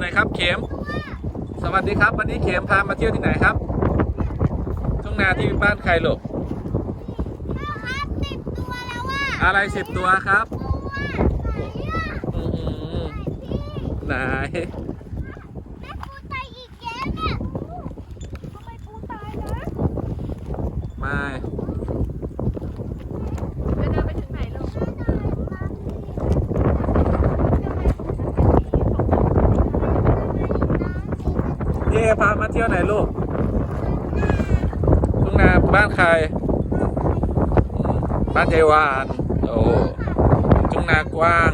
ไหนครับเข็ม สวัสดีครับ วันนี้เข็มพามาเที่ยวที่ไหนครับ ทุ่งนาที่บ้านใครลูกครับสิบตัวแล้วว่าอะไรสิบตัวครับตัวไหนอะอืมไหนแม่ปูตายอีกแล้วเนี่ยทำไมปูตายนะ ไม่ จะเดินไปถึงไหนลูก พี่เอพามาเที่ยวไหนลูกทุ่งนาบ้านใครอืมบ้านยายวานโอ้ทุ่งนากว้าง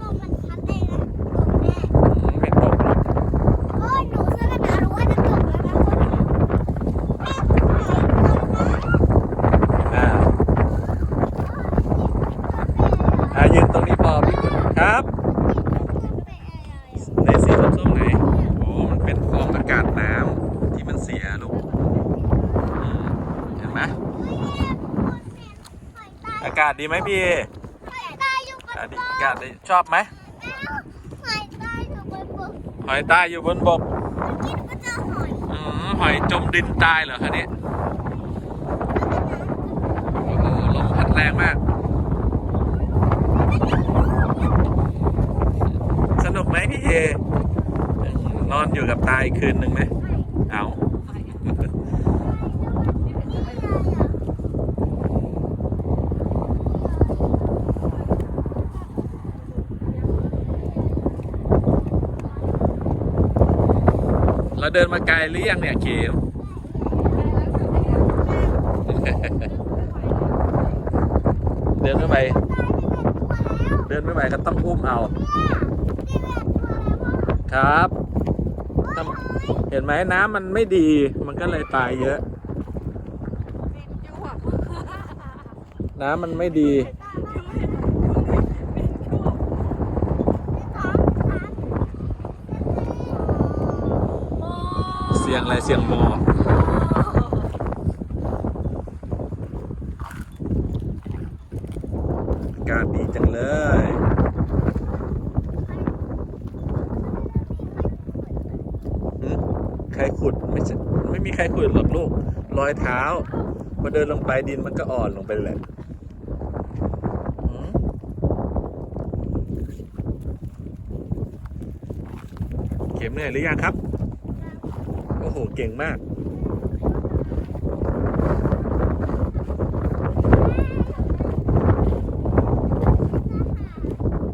ลมมันพัดเองนะแม่อืมไม่ตกหรอกโอ้ยหนูเสื้อกระดาษรู้ว่าจะตกแล้วนะคนนี้แม่ถ่ายคนนะอ่าอ่ายืนตรงนี้พอพี่กุดครับใน สีส้มๆไหน โอ้มันเป็นฟองอากาศน้ำที่มันเสียลูกอืมเห็นไหมอากาศดีไหมพี่เอหอยตายอยู่บนอากาศดีบอากกาศดีชอบไหมหอยตายอยู่บนบกหอยตายอยู่บนบกกินก็เจอหอยอืมหอยจมดินตายเหรอคะเนี่ยโอ้โหลมพัดแรงมาก สนุกไหมพี่เอน อนอยู่กับตายคืนหนึ่งไหมเอาเราเดินมาไกลหรือยังเนี่ยเข็มเดินไม่ไหวเดินไม่ไหวก็ต้องอุ้มเอา ครับต้อง เห็นไหมน้ำมันไม่ดี มันก็เลยตายเยอะ น้ำมันไม่ดี เสียงอะไรเสียงโมอากาศดีจังเลยหึ ใครขุดไม่ใช่ไม่มีใครขุดหรอกลูกรอยเท้าพอเดินลงไปดินมันก็อ่อนลงไปเลยเข็มเหนื่อยหรือยังครับ โอ้โห เก่งมาก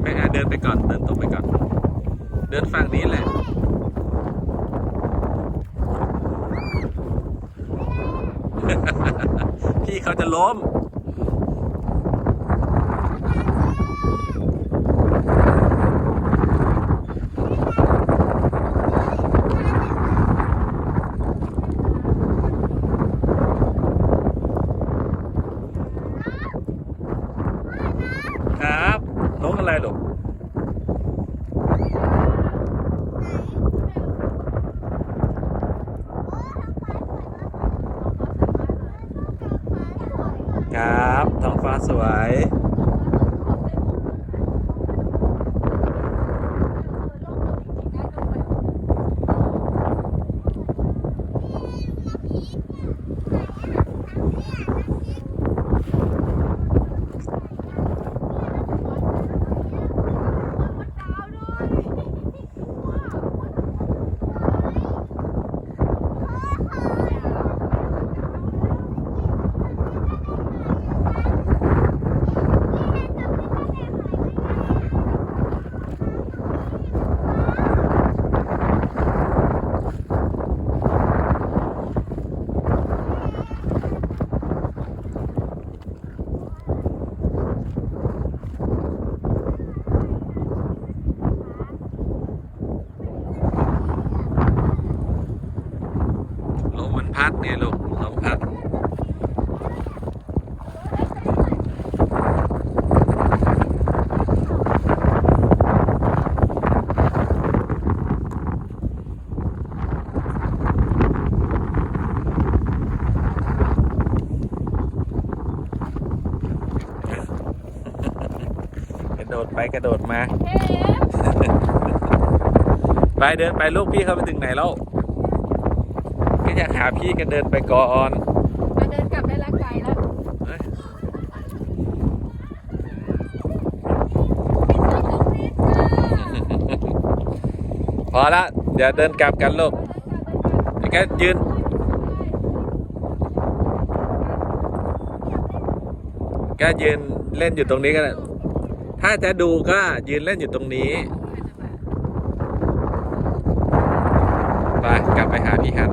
แม่อาเดินไปก่อน เดินตรงไปก่อน เดินฝั่งนี้แหละ พี่เขาจะล้มครับนกอะไรลูกครับท้อง ฟ้าสวย ไปกระโดดมาเอ๊ะไปเดินไปลูกพี่เขาไปถึงไหนแล้วก็อยากหาพี่กันเดินไปก่อนมาเดินกลับได้ละไกลแล้วเอ้ยพอละเดี๋ยวเดินกลับกันลูกเดี๋ยวแกยืนก็ยืนเล่นอยู่ตรงนี้ก็ได้ ถ้าจะดูก็ยืนเล่นอยู่ตรงนี้ ไป กลับไปหาพี่ฮัน